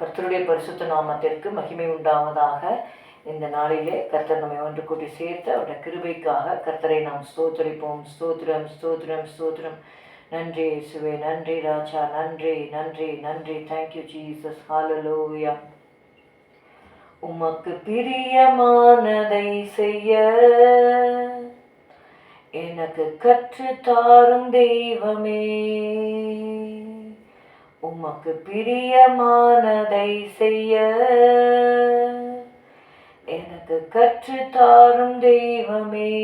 கர்த்தருடைய பரிசுத்த நாமத்திற்கு மகிமை உண்டாவதாக. இந்த நாளிலே கர்த்தர் நம்மை ஒன்று கூட்டி சேர்த்து அவருடைய கிருபைக்காக கர்த்தரை நாம் ஸ்தோத்தரிப்போம். ஸ்தோத்திரம் ஸ்தோத்திரம் ஸ்தோத்திரம். நன்றி சுவே நன்றி ராஜா நன்றி நன்றி நன்றி. தேங்க்யூ ஜீசஸ் ஹாலலோயா உமக்கு பிரியமானதை செய்ய எனக்கு கற்று தாரும் தெய்வமே. உமக்கு பிரியமானதை செய்ய. எனக்கு கற்று தாரும் தெய்வமே.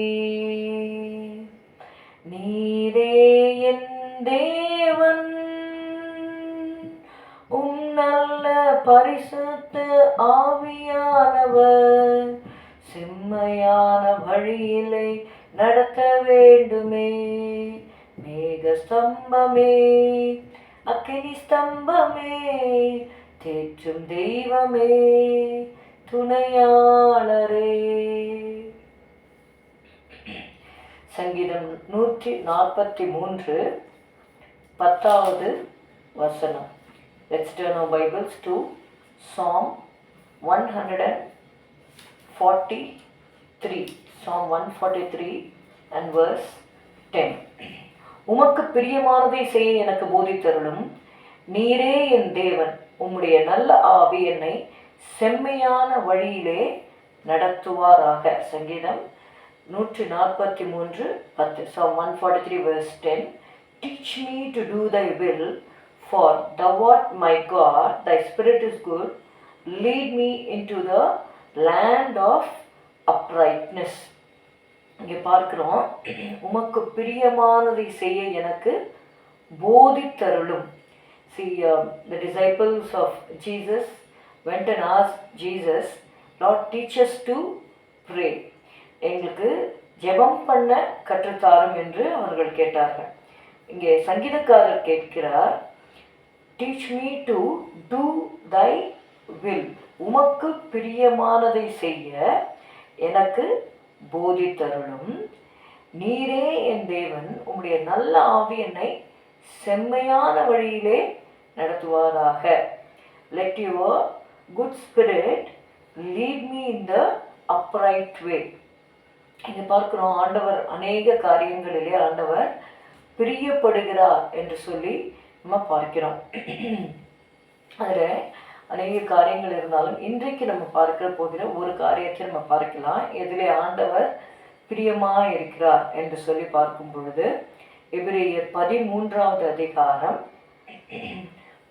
நீரே என் தேவன். உம் நல்ல பரிசுத்த ஆவியானவர். செம்மையான வழியிலை நடத்த வேண்டுமே. மேக ஸ்தம்பமே അഗ്നി സ്തംഭമേ തേറ്റും ദൈവമേ துணையாளரே. சங்கீதம் நூற்றி நாற்பத்தி மூன்று பத்தாவது வசனம். Let's Bibles to Psalm one hundred and forty three Psalm one forty three and verse உமக்கு பிரியமானதை செய்ய எனக்கு போதித்தருளும் நீரே என் தேவன் உம்முடைய நல்ல ஆவி என்னை செம்மையான வழியிலே நடத்துவாராக சங்கீதம் நூற்றி நாற்பத்தி மூன்று பத்து so one forty three verse ten teach me to do thy will for thou art my God thy spirit is good lead me in to the land of uprightness இங்கே பார்க்கிறோம். உமக்கு பிரியமானதை செய்ய எனக்கு போதித்தருளும். See the disciples of Jesus Jesus went and asked Jesus Lord teach எங்களுக்கு ஜெபம் பண்ண கற்றுத்தாரும் என்று அவர்கள் கேட்டார்கள். இங்கே சங்கீதக்காரர் கேட்கிறார் teach me to do thy will உமக்கு பிரியமானதை செய்ய எனக்கு போதித்தருளும். நீரே என் தேவன் உம்முடைய நல்ல ஆவி என்னை செம்மையான வழியிலே நடத்துவாராக. Let your good spirit lead me in the upright way இது பார்க்குறோம் ஆண்டவர் அநேக காரியங்களிலே ஆண்டவர் பிரியப்படுகிறார் என்று சொல்லி நம்ம பார்க்கிறோம். அதில் அநேக காரியங்கள் இருந்தாலும் இன்றைக்கு நம்ம பார்க்க போகிற ஒரு காரியத்தை நம்ம பார்க்கலாம். எதிலே ஆண்டவர் பிரியமாக இருக்கிறார் என்று சொல்லி பார்க்கும் பொழுது எபிரேயர் பதிமூன்றாவது அதிகாரம்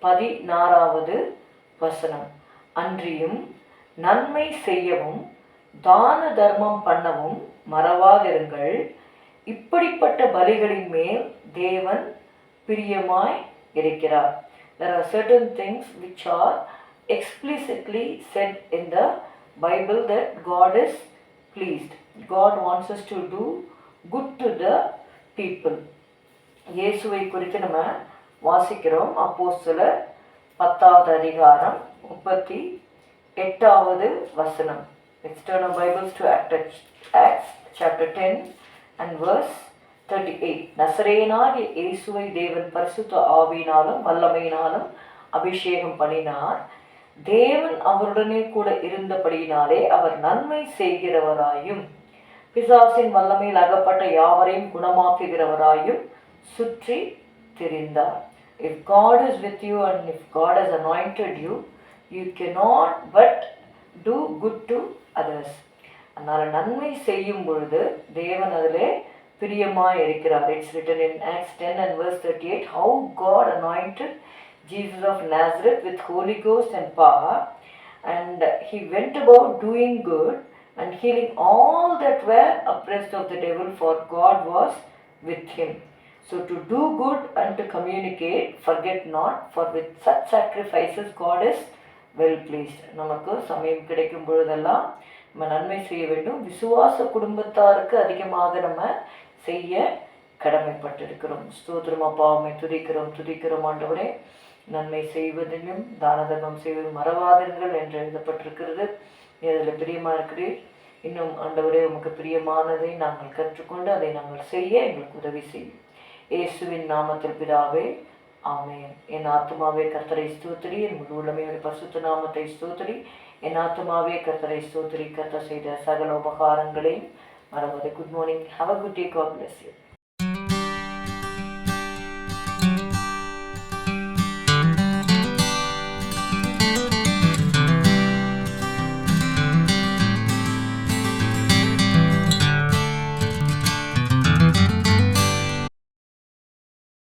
பதினாறாவது வசனம். அன்றியும் நன்மை செய்யவும் தான தர்மம் பண்ணவும் மறவாதிருங்கள். இப்படிப்பட்ட பலிகளின் மேல் தேவன் பிரியமாய் இருக்கிறார். There are certain things which are explicitly set in the Bible that God is pleased. God wants us to do good to the people இயேசுவை குறித்து நம்ம வாசிக்கிறோம் அப்போ சிலர் பத்தாவது அதிகாரம் முப்பத்தி எட்டாவது வசனம் external Bibles to Acts Acts chapter ten and verse thirty eight நசரேனாகிய இயேசுவை தேவன் பரிசுத்த ஆவியினாலும் வல்லமையினாலும் அபிஷேகம் பண்ணினார் தேவன் அவருடனே கூட இருந்தபடியினாலே அவர் நன்மை செய்கிறவராயும் பிசாசின் வல்லமையில் அகப்பட்ட யாவரையும் குணமாக்குகிறவராயும் சுற்றி தெரிந்தார். If God is with you and if God has you you can not but do good to others அதனால் நன்மை செய்யும் பொழுது தேவன் அதிலே பிரியமாக இருக்கிறார். It's written in Acts ten and verse thirty eight how God anointed Jesus of Nazareth with Holy Ghost and power and he went about doing good and healing all that were oppressed of the devil for God was with him. So to do good and to communicate, forget not, for with such sacrifices God is well pleased. நமக்கு சமயம் கிடைக்கும் பொழுதெல்லாம் நம்ம நன்மை செய்ய வேண்டும் விசுவாச குடும்பத்தாருக்கு அதிகமாக நம்ம செய்ய கடமைப்பட்டிருக்கிறோம் ஸ்தோத்திரம் அப்பாவுமே துதிக்கிறோம் துதிக்கிறோம் ஆண்டவரே நன்மை செய்வதிலும் தான தர்மம் செய்வதும் மறவாதீர்கள் என்று எழுதப்பட்டிருக்கிறது. நீ அதில் பிரியமா இருக்கிறீர். இன்னும் ஆண்டவரே உமக்கு பிரியமானதை நாங்கள் கற்றுக்கொண்டு அதை நாங்கள் செய்ய எங்களுக்கு உதவி செய்யும் இயேசுவின் நாமத்தில் பிதாவே ஆமேன். என் ஆத்துமாவே கர்த்தரை ஸ்தோத்திரி. என் முழு உடமையோட பசுத்த நாமத்தை ஸ்தோத்திரி. என் ஆத்துமாவே கர்த்தரை ஸ்தோத்திரி. கர்த்தர் செய்த சகல உபகாரங்களையும் மறவாது. Good morning have a good day God bless you